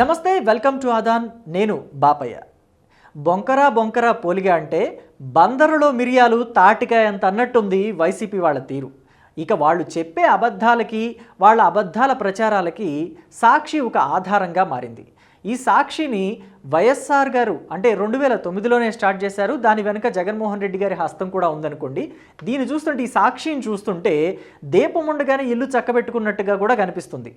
నమస్తే welcome to Aadan. నేను బాపయ్య. బొంకరా బొంకరా పోలిగా అంటే బందరులో మిరియాలు తాటికాయ అంత అన్నట్టుంది వైసీపీ వాళ్ళ తీరు. ఇక వాళ్ళు చెప్పే అబద్ధాలకి వాళ్ళ అబద్ధాల ప్రచారాలకి సాక్షి ఒక ఆధారంగా మారింది. ఈ సాక్షిని వైఎస్ఆర్ గారు అంటే రెండు వేల తొమ్మిదిలోనే స్టార్ట్ చేశారు. దాని వెనుక జగన్మోహన్ రెడ్డి గారి హస్తం కూడా ఉందనుకోండి. దీన్ని చూస్తుంటే ఈ సాక్షిని చూస్తుంటే దీపం ఉండగానే ఇల్లు చక్కబెట్టుకున్నట్టుగా కూడా కనిపిస్తుంది.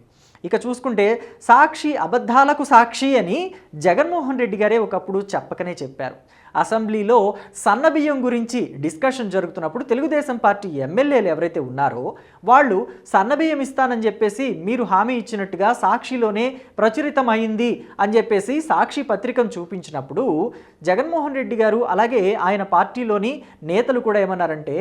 ఇక చూసుకుంటే సాక్షి అబద్ధాలకు సాక్షి అని జగన్మోహన్ రెడ్డి గారే ఒకప్పుడు చెప్పకనే చెప్పారు. అసెంబ్లీలో సన్నబియ్యం గురించి డిస్కషన్ జరుగుతున్నప్పుడు తెలుగుదేశం పార్టీ ఎమ్మెల్యేలు ఎవరైతే ఉన్నారో వాళ్ళు సన్నబియ్యం ఇస్తానని చెప్పేసి మీరు హామీ ఇచ్చినట్టుగా సాక్షిలోనే ప్రచురితమైంది అని చెప్పేసి సాక్షి పత్రికను చూపించినప్పుడు జగన్మోహన్ రెడ్డి గారు అలాగే ఆయన పార్టీలోని నేతలు కూడా ఏమన్నారంటే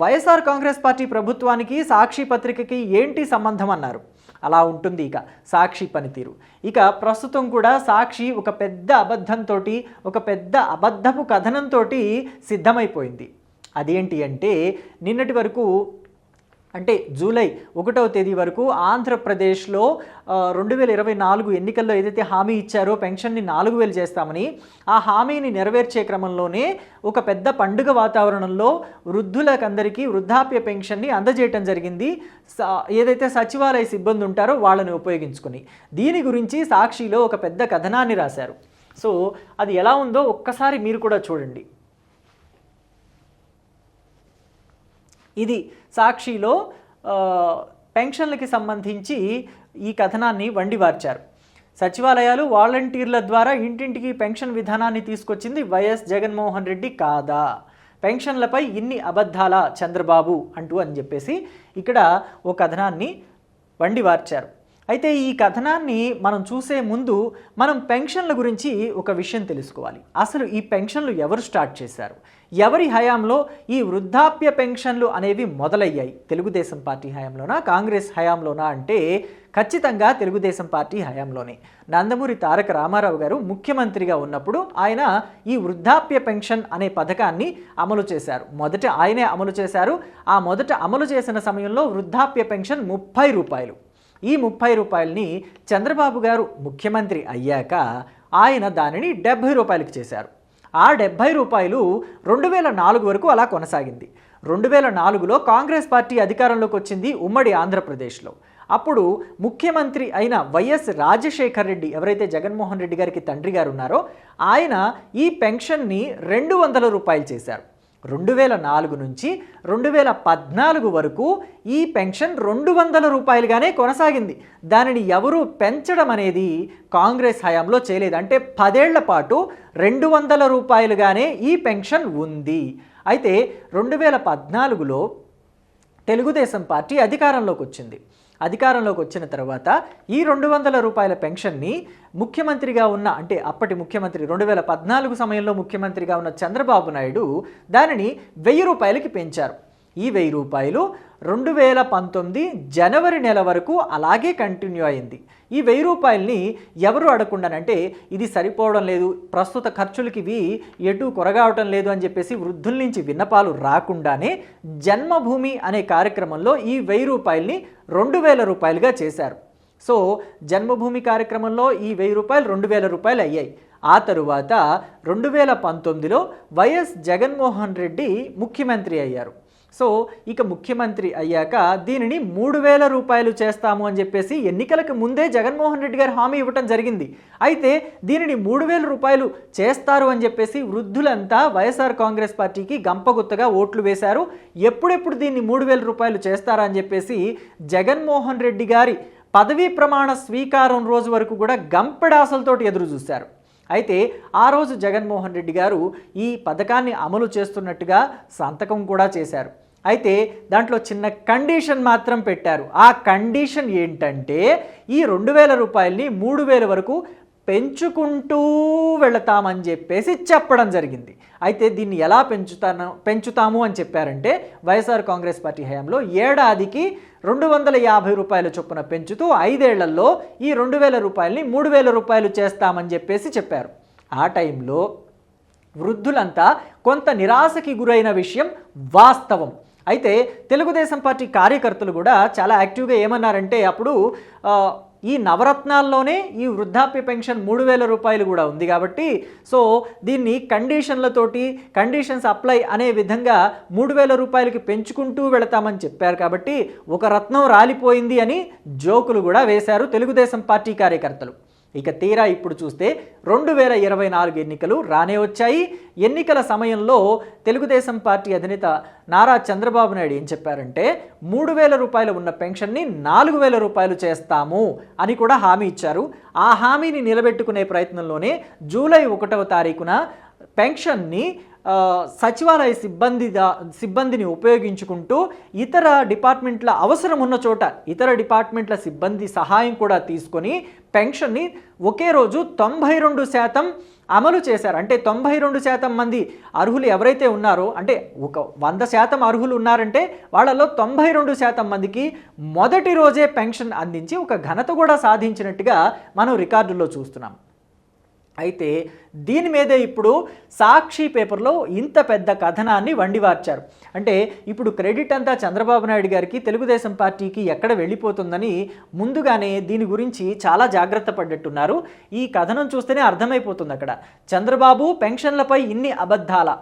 వైఎస్ఆర్ కాంగ్రెస్ పార్టీ ప్రభుత్వానికి సాక్షి పత్రికకి ఏంటి సంబంధం? అన్నారు. అలా ఉంటుంది ఇక సాక్షి పనితీరు. ఇక ప్రస్తుతం కూడా సాక్షి ఒక పెద్ద అబద్ధంతో ఒక పెద్ద అబద్ధపు కథనంతో సిద్ధమైపోయింది. అదేంటి అంటే నిన్నటి వరకు అంటే జూలై ఒకటవ తేదీ వరకు ఆంధ్రప్రదేశ్లో రెండు వేల ఇరవై నాలుగు ఎన్నికల్లో ఏదైతే హామీ ఇచ్చారో పెన్షన్ని నాలుగు వేలు చేస్తామని ఆ హామీని నెరవేర్చే క్రమంలోనే ఒక పెద్ద పండుగ వాతావరణంలో వృద్ధులకందరికీ వృద్ధాప్య పెన్షన్ని అందజేయటం జరిగింది. స- ఏదైతే సచివాలయ సిబ్బంది ఉంటారో వాళ్ళని ఉపయోగించుకుని. దీని గురించి సాక్షిలో ఒక పెద్ద కథనాన్ని రాశారు. సో అది ఎలా ఉందో ఒక్కసారి మీరు కూడా చూడండి. ఇది సాక్షిలో పెన్షన్లకి సంబంధించి ఈ కథనాన్ని వండివార్చారు. సచివాలయాలు వాలంటీర్ల ద్వారా ఇంటింటికి పెన్షన్ విధానాన్ని తీసుకొచ్చింది వైఎస్ జగన్మోహన్ రెడ్డి కాదా? పెన్షన్లపై ఇన్ని అబద్ధాల చంద్రబాబు అంటూ అని చెప్పేసి ఇక్కడ ఓ కథనాన్ని వండివార్చారు. అయితే ఈ కథనాన్ని మనం చూసే ముందు మనం పెన్షన్ల గురించి ఒక విషయం తెలుసుకోవాలి. అసలు ఈ పెన్షన్లు ఎవరు స్టార్ట్ చేశారు? ఎవరి హయాంలో ఈ వృద్ధాప్య పెన్షన్లు అనేవి మొదలయ్యాయి? తెలుగుదేశం పార్టీ హయాంలోనా? కాంగ్రెస్ హయాంలోనా అంటే ఖచ్చితంగా తెలుగుదేశం పార్టీ హయాంలోనే. నందమూరి తారక రామారావు గారు ముఖ్యమంత్రిగా ఉన్నప్పుడు ఆయన ఈ వృద్ధాప్య పెన్షన్ అనే పథకాన్ని అమలు చేశారు. మొదట ఆయనే అమలు చేశారు. ఆ మొదట అమలు చేసిన సమయంలో వృద్ధాప్య పెన్షన్ ముప్పై రూపాయలు. ఈ ముప్పై రూపాయలని చంద్రబాబు గారు ముఖ్యమంత్రి అయ్యాక ఆయన దానిని డెబ్భై రూపాయలకి చేశారు. ఆ డెబ్భై రూపాయలు రెండు వేల నాలుగు వరకు అలా కొనసాగింది. రెండు వేల నాలుగులో కాంగ్రెస్ పార్టీ అధికారంలోకి వచ్చింది ఉమ్మడి ఆంధ్రప్రదేశ్లో. అప్పుడు ముఖ్యమంత్రి అయిన వైఎస్ రాజశేఖర్ రెడ్డి ఎవరైతే జగన్మోహన్ రెడ్డి గారికి తండ్రి గారు ఉన్నారో ఆయన ఈ పెన్షన్ని రెండు వందల రూపాయలు చేశారు. రెండు వేల నాలుగు నుంచి రెండు వేల పద్నాలుగు వరకు ఈ పెన్షన్ రెండు వందల రూపాయలుగానే కొనసాగింది. దానిని ఎవరూ పెంచడం అనేది కాంగ్రెస్ హయాంలో చేయలేదు. అంటే పదేళ్ళ పాటు రెండు వందల రూపాయలుగానే ఈ పెన్షన్ ఉంది. అయితే రెండు వేల పద్నాలుగులో తెలుగుదేశం పార్టీ అధికారంలోకి వచ్చింది. అధికారంలోకి వచ్చిన తర్వాత ఈ రెండు వందల రూపాయల పెన్షన్ని ముఖ్యమంత్రిగా ఉన్న అంటే అప్పటి ముఖ్యమంత్రి రెండు వేల పద్నాలుగు సమయంలో ముఖ్యమంత్రిగా ఉన్న చంద్రబాబు నాయుడు దానిని వెయ్యి రూపాయలకి పెంచారు. ఈ వెయ్యి రూపాయలు రెండు వేల పంతొమ్మిది జనవరి నెల వరకు అలాగే కంటిన్యూ అయింది. ఈ వెయ్యి రూపాయలని ఎవరు అడగకుండానంటే ఇది సరిపోవడం లేదు ప్రస్తుత ఖర్చులకి ఇవి ఎటు కొరగావటం లేదు అని చెప్పేసి వృద్ధుల నుంచి విన్నపాలు రాకుండానే జన్మభూమి అనే కార్యక్రమంలో ఈ వెయ్యి రూపాయలని రెండు వేల రూపాయలుగా చేశారు. సో జన్మభూమి కార్యక్రమంలో ఈ వెయ్యి రూపాయలు రెండు వేల రూపాయలు అయ్యాయి. ఆ తరువాత రెండు వేల పంతొమ్మిదిలో వైఎస్ జగన్మోహన్ రెడ్డి ముఖ్యమంత్రి అయ్యారు. సో ఇక ముఖ్యమంత్రి అయ్యాక దీనిని మూడు వేల రూపాయలు చేస్తాము అని చెప్పేసి ఎన్నికలకు ముందే జగన్మోహన్ రెడ్డి గారు హామీ ఇవ్వటం జరిగింది. అయితే దీనిని మూడు వేల రూపాయలు చేస్తారు అని చెప్పేసి వృద్ధులంతా వైఎస్ఆర్ కాంగ్రెస్ పార్టీకి గంపగుత్తగా ఓట్లు వేశారు. ఎప్పుడెప్పుడు దీన్ని మూడు వేల రూపాయలు చేస్తారా అని చెప్పేసి జగన్మోహన్ రెడ్డి గారి పదవీ ప్రమాణ స్వీకారం రోజు వరకు కూడా గంపెడాసలతోటి ఎదురు చూశారు. అయితే ఆ రోజు జగన్మోహన్ రెడ్డి గారు ఈ పథకాన్ని అమలు చేస్తున్నట్టుగా సంతకం కూడా చేశారు. అయితే దాంట్లో చిన్న కండిషన్ మాత్రం పెట్టారు. ఆ కండిషన్ ఏంటంటే ఈ రెండు వేల రూపాయలని మూడు వేల వరకు పెంచుకుంటూ వెళతామని చెప్పేసి చెప్పడం జరిగింది. అయితే దీన్ని ఎలా పెంచుతాను పెంచుతాము అని చెప్పారంటే వైఎస్ఆర్ కాంగ్రెస్ పార్టీ హయాంలో ఏడాదికి రెండు వందల యాభై రూపాయల చొప్పున పెంచుతూ ఐదేళ్ళలో ఈ రెండు వేల రూపాయలని మూడు వేల రూపాయలు చేస్తామని చెప్పేసి చెప్పారు. ఆ టైంలో వృద్ధులంతా కొంత నిరాశకి గురైన విషయం వాస్తవం. అయితే తెలుగుదేశం పార్టీ కార్యకర్తలు కూడా చాలా యాక్టివ్గా ఏమన్నారంటే అప్పుడు ఈ నవరత్నాల్లోనే ఈ వృద్ధాప్య పెన్షన్ మూడు వేల రూపాయలు కూడా ఉంది కాబట్టి సో దీన్ని కండిషన్లతోటి కండిషన్స్ అప్లై అనే విధంగా మూడు వేల రూపాయలకి పెంచుకుంటూ వెళతామని చెప్పారు కాబట్టి ఒక రత్నం రాలిపోయింది అని జోకులు కూడా వేశారు తెలుగుదేశం పార్టీ కార్యకర్తలు. ఇక తీరా ఇప్పుడు చూస్తే రెండు వేల ఇరవై నాలుగు ఎన్నికలు రానే వచ్చాయి. ఎన్నికల సమయంలో తెలుగుదేశం పార్టీ అధినేత నారా చంద్రబాబు నాయుడు ఏం చెప్పారంటే మూడు వేల రూపాయలు ఉన్న పెన్షన్ని నాలుగు వేల రూపాయలు చేస్తాము అని కూడా హామీ ఇచ్చారు. ఆ హామీని నిలబెట్టుకునే ప్రయత్నంలోనే జూలై ఒకటవ తారీఖున పెన్షన్ని సచివాలయ సిబ్బంది దా- సిబ్బందిని ఉపయోగించుకుంటూ ఇతర డిపార్ట్మెంట్ల అవసరం ఉన్న చోట ఇతర డిపార్ట్మెంట్ల సిబ్బంది సహాయం కూడా తీసుకొని పెన్షన్ని ఒకే రోజు తొంభై రెండు శాతం అమలు చేశారు. అంటే తొంభై రెండు శాతం మంది అర్హులు ఎవరైతే ఉన్నారో అంటే ఒక వంద శాతం అర్హులు ఉన్నారంటే వాళ్ళలో తొంభై రెండు శాతం మందికి మొదటి రోజే పెన్షన్ అందించి ఒక ఘనత కూడా సాధించినట్టుగా మనం రికార్డుల్లో చూస్తున్నాం. అయితే దీని మీదే ఇప్పుడు సాక్షి పేపర్లో ఇంత పెద్ద కథనాన్ని వండివార్చారు. అంటే ఇప్పుడు క్రెడిట్ అంతా చంద్రబాబు నాయుడు గారికి తెలుగుదేశం పార్టీకి ఎక్కడ వెళ్ళిపోతుందని ముందుగానే దీని గురించి చాలా జాగ్రత్త పడ్డట్టున్నారు. ఈ కథనం చూస్తేనే అర్థమైపోతుంది అక్కడ. చంద్రబాబు పెన్షన్లపై ఇన్ని అబద్ధాల.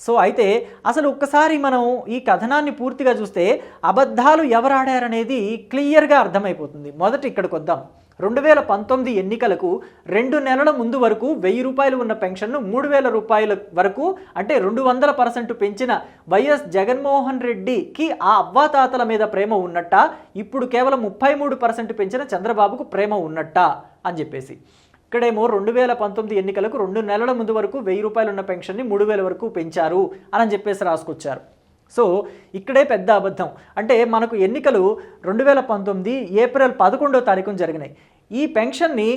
సో అయితే అసలు ఒక్కసారి మనం ఈ కథనాన్ని పూర్తిగా చూస్తే అబద్ధాలు ఎవరాడారనేది క్లియర్గా అర్థమైపోతుంది. మొదట ఇక్కడికి వద్దాం. రెండు వేల పంతొమ్మిది ఎన్నికలకు రెండు నెలల ముందు వరకు వెయ్యి రూపాయలు ఉన్న పెన్షన్ను మూడు వేల రూపాయల వరకు అంటే రెండు వందల పర్సెంట్ పెంచిన వైఎస్ జగన్మోహన్ రెడ్డికి ఆ అవ్వాతాతల మీద ప్రేమ ఉన్నట్ట? ఇప్పుడు కేవలం ముప్పై మూడు పర్సెంట్ పెంచిన చంద్రబాబుకు ప్రేమ ఉన్నట్ట? అని చెప్పేసి. ఇక్కడేమో రెండు వేల పంతొమ్మిది ఎన్నికలకు రెండు నెలల ముందు వరకు వెయ్యి రూపాయలు ఉన్న పెన్షన్ని మూడు వేల వరకు పెంచారు అని చెప్పేసి రాసుకొచ్చారు. సో ఇక్కడే పెద్ద అబద్ధం. అంటే మనకు ఎన్నికలు రెండు వేల పంతొమ్మిది ఏప్రిల్ పదకొండో తారీఖున జరిగినాయి. ఈ పెన్షన్ని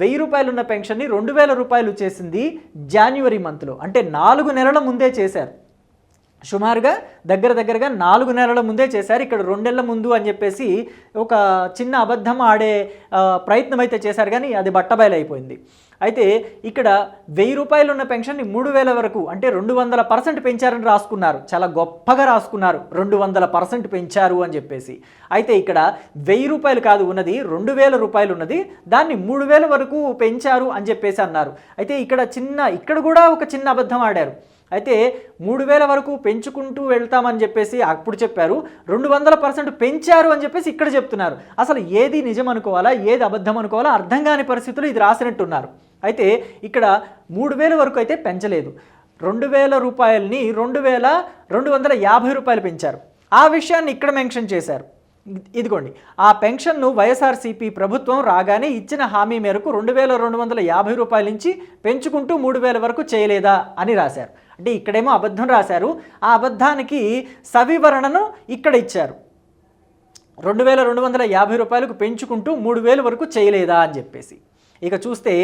వెయ్యి రూపాయలు ఉన్న పెన్షన్ని రెండు వేల రూపాయలు చేసింది జాన్యువరి మంత్లో అంటే నాలుగు నెలల ముందే చేశారు. సుమారుగా దగ్గర దగ్గరగా నాలుగు నెలల ముందే చేశారు. ఇక్కడ రెండేళ్ళ ముందు అని చెప్పేసి ఒక చిన్న అబద్ధం ఆడే ప్రయత్నం అయితే చేశారు. కానీ అది బట్టబయలైపోయింది. అయిపోయింది అయితే ఇక్కడ వెయ్యి రూపాయలు ఉన్న పెన్షన్ని మూడు వేల వరకు అంటే రెండు వందల పర్సెంట్ పెంచారని రాసుకున్నారు. చాలా గొప్పగా రాసుకున్నారు. రెండు వందల పర్సెంట్ పెంచారు అని చెప్పేసి. అయితే ఇక్కడ వెయ్యి రూపాయలు కాదు ఉన్నది రెండు వేల రూపాయలు ఉన్నది. దాన్ని మూడు వేల వరకు పెంచారు అని చెప్పేసి అన్నారు. అయితే ఇక్కడ చిన్న ఇక్కడ కూడా ఒక చిన్న అబద్ధం ఆడారు. అయితే మూడు వేల వరకు పెంచుకుంటూ వెళ్తామని చెప్పేసి అప్పుడు చెప్పారు. రెండు వందల పర్సెంట్ పెంచారు అని చెప్పేసి ఇక్కడ చెప్తున్నారు. అసలు ఏది నిజం అనుకోవాలా ఏది అబద్ధం అనుకోవాలా అర్థం కాని పరిస్థితులు ఇది రాసినట్టున్నారు. అయితే ఇక్కడ మూడు వేల వరకు అయితే పెంచలేదు. రెండు వేల రూపాయలని రెండు వేల రెండు వందల యాభై రూపాయలు పెంచారు. ఆ విషయాన్ని ఇక్కడ మెన్షన్ చేశారు. ఇదిగోండి ఆ పెన్షన్ను వైఎస్ఆర్సీపీ ప్రభుత్వం రాగానే ఇచ్చిన హామీ మేరకు రెండు వేల రెండు వందల యాభై రూపాయల నుంచి పెంచుకుంటూ మూడు వేల వరకు చేయలేదా అని రాశారు. అంటే ఇక్కడేమో అబద్ధం రాశారు. ఆ అబద్ధానికి సవివరణను ఇక్కడ ఇచ్చారు. రెండు వేల రెండు వందల యాభై రూపాయలకు పెంచుకుంటూ మూడు వేలు వరకు చేయలేదా అని చెప్పేసి. ఇక చూస్తే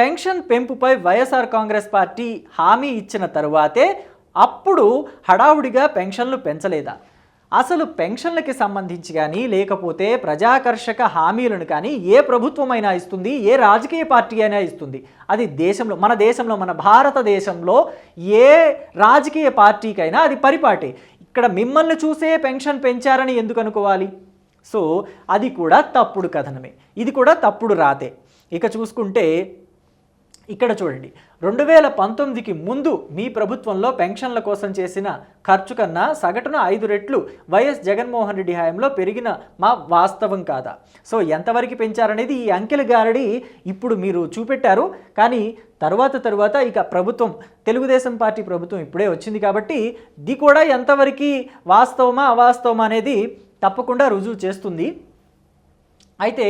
పెన్షన్ పెంపుపై వైఎస్ఆర్ కాంగ్రెస్ పార్టీ హామీ ఇచ్చిన తరువాతే అప్పుడు హడావుడిగా పెన్షన్లు పెంచలేదా? అసలు పెన్షన్లకి సంబంధించి కానీ లేకపోతే ప్రజాకర్షక హామీలను కానీ ఏ ప్రభుత్వమైనా ఇస్తుంది ఏ రాజకీయ పార్టీ అయినా ఇస్తుంది. అది దేశంలో మన దేశంలో మన భారతదేశంలో ఏ రాజకీయ పార్టీకైనా అది పరిపాటే. ఇక్కడ మిమ్మల్ని చూసే పెన్షన్ పెంచారని ఎందుకు అనుకోవాలి? సో అది కూడా తప్పుడు కథనమే. ఇది కూడా తప్పుడు రాతే. ఇక చూసుకుంటే ఇక్కడ చూడండి. రెండు వేల పంతొమ్మిదికి ముందు మీ ప్రభుత్వంలో పెన్షన్ల కోసం చేసిన ఖర్చు కన్నా సగటున ఐదు రెట్లు వైఎస్ జగన్మోహన్ రెడ్డి హయాంలో పెరిగిన మా వాస్తవం కాదా? సో ఎంతవరకు పెంచారనేది ఈ అంకెల గారడి ఇప్పుడు మీరు చూపెట్టారు. కానీ తర్వాత తర్వాత ఇక ప్రభుత్వం తెలుగుదేశం పార్టీ ప్రభుత్వం ఇప్పుడే వచ్చింది కాబట్టి ఇది కూడా ఎంతవరకు వాస్తవమా అవాస్తవమా అనేది తప్పకుండా రుజువు చేస్తుంది. అయితే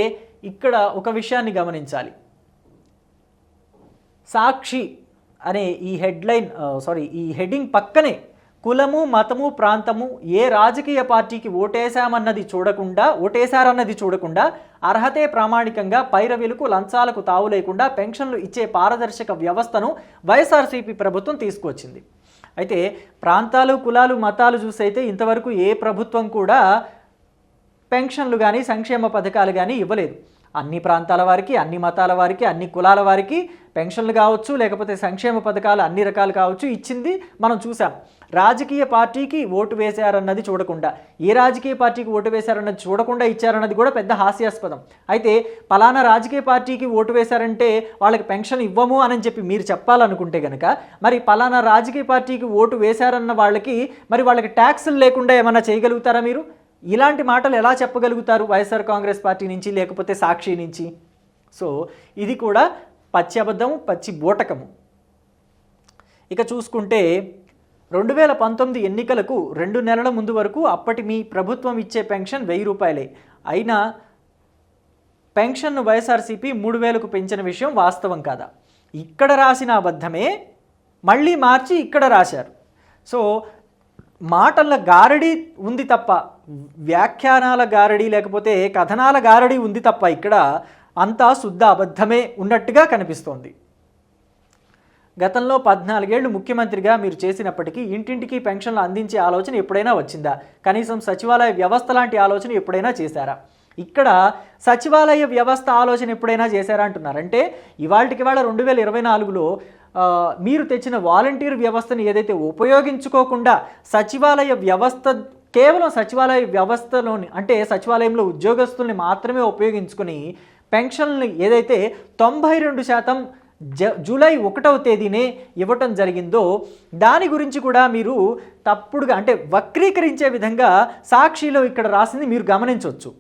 ఇక్కడ ఒక విషయాన్ని గమనించాలి. సాక్షి అనే ఈ హెడ్లైన్ సారీ ఈ హెడ్డింగ్ పక్కనే కులము మతము ప్రాంతము ఏ రాజకీయ పార్టీకి ఓటేశామన్నది చూడకుండా ఓటేశారన్నది చూడకుండా అర్హతే ప్రామాణికంగా పైరవీలకు లంచాలకు తావు లేకుండా పెన్షన్లు ఇచ్చే పారదర్శక వ్యవస్థను వైఎస్ఆర్సీపీ ప్రభుత్వం తీసుకొచ్చింది అయితే ప్రాంతాలు కులాలు మతాలు చూసైతే ఇంతవరకు ఏ ప్రభుత్వం కూడా పెన్షన్లు కానీ సంక్షేమ పథకాలు కానీ ఇవ్వలేదు. అన్ని ప్రాంతాల వారికి అన్ని మతాల వారికి అన్ని కులాల వారికి పెన్షన్లు కావచ్చు లేకపోతే సంక్షేమ పథకాలు అన్ని రకాలు కావచ్చు ఇచ్చింది మనం చూసాం రాజకీయ పార్టీకి ఓటు వేశారన్నది చూడకుండా ఏ రాజకీయ పార్టీకి ఓటు వేశారన్నది చూడకుండా ఇచ్చారన్నది కూడా పెద్ద హాస్యాస్పదం. అయితే పలానా రాజకీయ పార్టీకి ఓటు వేశారంటే వాళ్ళకి పెన్షన్ ఇవ్వము అని చెప్పి మీరు చెప్పాలనుకుంటే కనుక మరి పలానా రాజకీయ పార్టీకి ఓటు వేశారన్న వాళ్ళకి మరి వాళ్ళకి ట్యాక్సులు లేకుండా ఏమన్నా చేయగలుగుతారా మీరు? ఇలాంటి మాటలు ఎలా చెప్పగలుగుతారు వైఎస్ఆర్ కాంగ్రెస్ పార్టీ నుంచి లేకపోతే సాక్షి నుంచి? సో ఇది కూడా పచ్చి అబద్ధము పచ్చి బూటకము. ఇక చూసుకుంటే రెండు వేల పంతొమ్మిది ఎన్నికలకు రెండు నెలల ముందు వరకు అప్పటి మీ ప్రభుత్వం ఇచ్చే పెన్షన్ వెయ్యి రూపాయలే. అయినా పెన్షన్ను వైఎస్ఆర్సీపీ మూడు వేలకు పెంచిన విషయం వాస్తవం కాదా? ఇక్కడ రాసిన అబద్ధమే మళ్ళీ మార్చి ఇక్కడ రాశారు. సో మాటల గారడి ఉంది తప్ప వ్యాఖ్యానాల గారడి లేకపోతే కథనాల గారడి ఉంది తప్ప ఇక్కడ అంతా శుద్ధ అబద్ధమే ఉన్నట్టుగా కనిపిస్తోంది. గతంలో పద్నాలుగేళ్ళు ముఖ్యమంత్రిగా మీరు చేసినప్పటికీ ఇంటింటికి పెన్షన్లు అందించే ఆలోచన ఎప్పుడైనా వచ్చిందా? కనీసం సచివాలయ వ్యవస్థ లాంటి ఆలోచన ఎప్పుడైనా చేశారా? ఇక్కడ సచివాలయ వ్యవస్థ ఆలోచన ఎప్పుడైనా చేశారా అంటున్నారు. అంటే ఇవాళకి వాళ్ళ రెండు వేల ఇరవై నాలుగులో మీరు తెచ్చిన వాలంటీర్ వ్యవస్థను ఏదైతే ఉపయోగించుకోకుండా సచివాలయ వ్యవస్థ కేవలం సచివాలయ వ్యవస్థలోని అంటే సచివాలయంలో ఉద్యోగస్తుల్ని మాత్రమే ఉపయోగించుకొని పెన్షన్లు ఏదైతే తొంభై రెండు శాతం జ జూలై ఒకటవ తేదీనే ఇవ్వటం జరిగిందో దాని గురించి కూడా మీరు తప్పుడుగా అంటే వక్రీకరించే విధంగా సాక్షిలో ఇక్కడ రాసింది మీరు గమనించవచ్చు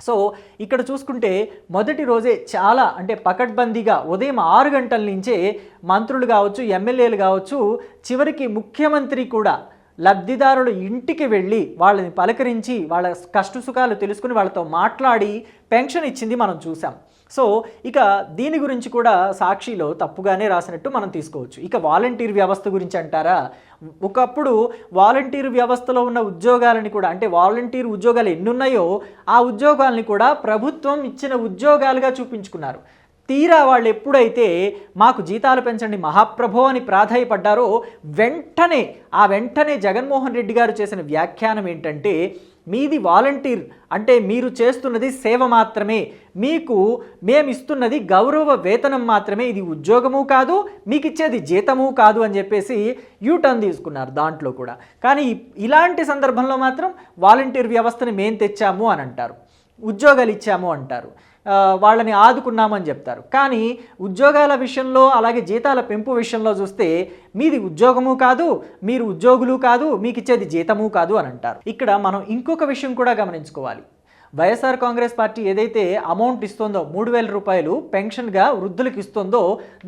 సో ఇక్కడ చూసుకుంటే మొదటి రోజే చాలా అంటే పకడ్బందీగా ఉదయం ఆరు గంటల నుంచే మంత్రులు కావచ్చు ఎమ్మెల్యేలు కావచ్చు చివరికి ముఖ్యమంత్రి కూడా లబ్ధిదారులు ఇంటికి వెళ్ళి వాళ్ళని పలకరించి వాళ్ళ కష్టసుఖాలు తెలుసుకుని వాళ్ళతో మాట్లాడి పెన్షన్ ఇచ్చింది మనం చూసాం సో ఇక దీని గురించి కూడా సాక్షిలో తప్పుగానే రాసినట్టు మనం తీసుకోవచ్చు. ఇక వాలంటీర్ వ్యవస్థ గురించి అంటారా? ఒకప్పుడు వాలంటీర్ వ్యవస్థలో ఉన్న ఉద్యోగాలని కూడా అంటే వాలంటీర్ ఉద్యోగాలు ఎన్ని ఉన్నాయో ఆ ఉద్యోగాలని కూడా ప్రభుత్వం ఇచ్చిన ఉద్యోగాలుగా చూపించుకున్నారు. తీరా వాళ్ళు ఎప్పుడైతే మాకు జీతాలు పెంచండి మహాప్రభో అని ప్రాధాయపడ్డారో వెంటనే ఆ వెంటనే జగన్మోహన్ రెడ్డి గారు చేసిన వ్యాఖ్యానం ఏంటంటే మీది వాలంటీర్ అంటే మీరు చేస్తున్నది సేవ మాత్రమే. మీకు మేము ఇస్తున్నది గౌరవ వేతనం మాత్రమే. ఇది ఉద్యోగము కాదు మీకు ఇచ్చేది జీతము కాదు అని చెప్పేసి యూటర్న్ తీసుకున్నారు దాంట్లో కూడా. కానీ ఇలాంటి సందర్భంలో మాత్రం వాలంటీర్ వ్యవస్థని మేం తెచ్చాము అని అంటారు. ఉద్యోగాలు ఇచ్చాము అంటారు. వాళ్ళని ఆదుకున్నామని చెప్తారు. కానీ ఉద్యోగాల విషయంలో అలాగే జీతాల పెంపు విషయంలో చూస్తే మీది ఉద్యోగము కాదు మీరు ఉద్యోగులు కాదు మీకు ఇచ్చేది జీతము కాదు అని అంటారు. ఇక్కడ మనం ఇంకొక విషయం కూడా గమనించుకోవాలి. వైఎస్ఆర్ కాంగ్రెస్ పార్టీ ఏదైతే అమౌంట్ ఇస్తుందో మూడు వేల రూపాయలు పెన్షన్గా వృద్ధులకు ఇస్తుందో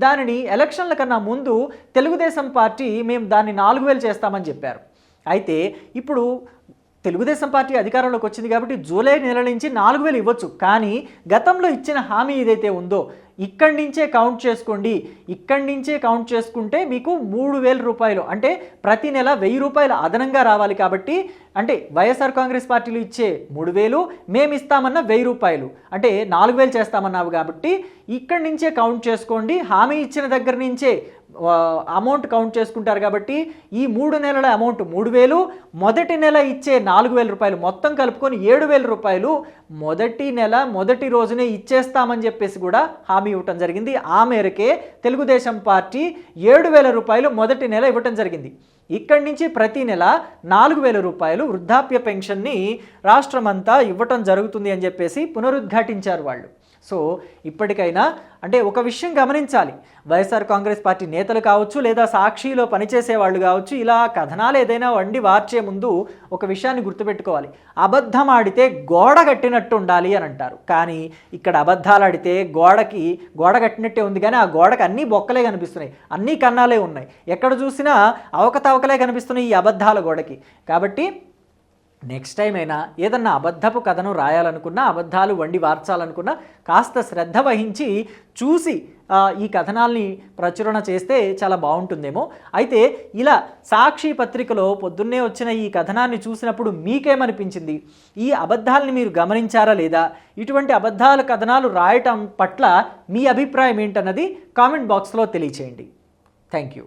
దానిని ఎలక్షన్ల కన్నా ముందు తెలుగుదేశం పార్టీ మేము దాన్ని నాలుగు వేలు చేస్తామని చెప్పారు. అయితే ఇప్పుడు తెలుగుదేశం పార్టీ అధికారంలోకి వచ్చింది కాబట్టి జూలై నెల నుంచి నాలుగు వేలు ఇవ్వచ్చు. కానీ గతంలో ఇచ్చిన హామీ ఏదైతే ఉందో ఇక్కడి నుంచే కౌంట్ చేసుకోండి. ఇక్కడి నుంచే కౌంట్ చేసుకుంటే మీకు మూడు వేల రూపాయలు. అంటే ప్రతి నెల వెయ్యి రూపాయలు అదనంగా రావాలి కాబట్టి అంటే వైఎస్ఆర్ కాంగ్రెస్ పార్టీలు ఇచ్చే మూడు వేలు మేము ఇస్తామన్న వెయ్యి రూపాయలు. అంటే నాలుగు వేలు చేస్తామన్నావు కాబట్టి ఇక్కడి నుంచే కౌంట్ చేసుకోండి. హామీ ఇచ్చిన దగ్గర నుంచే అమౌంట్ కౌంట్ చేసుకుంటారు కాబట్టి ఈ మూడు నెలల అమౌంట్ మూడు వేలు మొదటి నెల ఇచ్చే నాలుగు వేల రూపాయలు మొత్తం కలుపుకొని ఏడు వేల రూపాయలు మొదటి నెల మొదటి రోజునే ఇచ్చేస్తామని చెప్పేసి కూడా హామీ ఇవ్వటం జరిగింది. ఆ మేరకే తెలుగుదేశం పార్టీ ఏడు వేల రూపాయలు మొదటి నెల ఇవ్వటం జరిగింది. ఇక్కడి నుంచి ప్రతి నెల నాలుగు వేల రూపాయలు వృద్ధాప్య పెన్షన్ని రాష్ట్రమంతా ఇవ్వటం జరుగుతుంది అని చెప్పేసి పునరుద్ఘాటించారు వాళ్ళు. సో ఇప్పటికైనా అంటే ఒక విషయం గమనించాలి. వైఎస్ఆర్ కాంగ్రెస్ పార్టీ నేతలు కావచ్చు లేదా సాక్షిలో పనిచేసే వాళ్ళు కావచ్చు ఇలా కథనాలు ఏదైనా వండి వార్చే ముందు ఒక విషయాన్ని గుర్తుపెట్టుకోవాలి. అబద్ధం ఆడితే గోడ కట్టినట్టు ఉండాలి అని అంటారు. కానీ ఇక్కడ అబద్ధాలు ఆడితే గోడకి గోడ కట్టినట్టే ఉంది కానీ ఆ గోడకి అన్నీ బొక్కలే కనిపిస్తున్నాయి. అన్నీ కన్నాలే ఉన్నాయి. ఎక్కడ చూసినా అవకతవకలే కనిపిస్తున్నాయి ఈ అబద్ధాల గోడకి. కాబట్టి నెక్స్ట్ టైం అయినా ఏదన్నా అబద్ధపు కథను రాయాలనుకున్నా అబద్ధాలు వండి వార్చాలనుకున్నా కాస్త శ్రద్ధ వహించి చూసి ఈ కథనాల్ని ప్రచురణ చేస్తే చాలా బాగుంటుందేమో. అయితే ఇలా సాక్షి పత్రికలో పొద్దున్నే వచ్చిన ఈ కథనాన్ని చూసినప్పుడు మీకేమనిపించింది? ఈ అబద్ధాలని మీరు గమనించారా లేదా? ఇటువంటి అబద్ధాల కథనాలు రాయటం పట్ల మీ అభిప్రాయం ఏంటన్నది కామెంట్ బాక్స్లో తెలియచేయండి. Thank you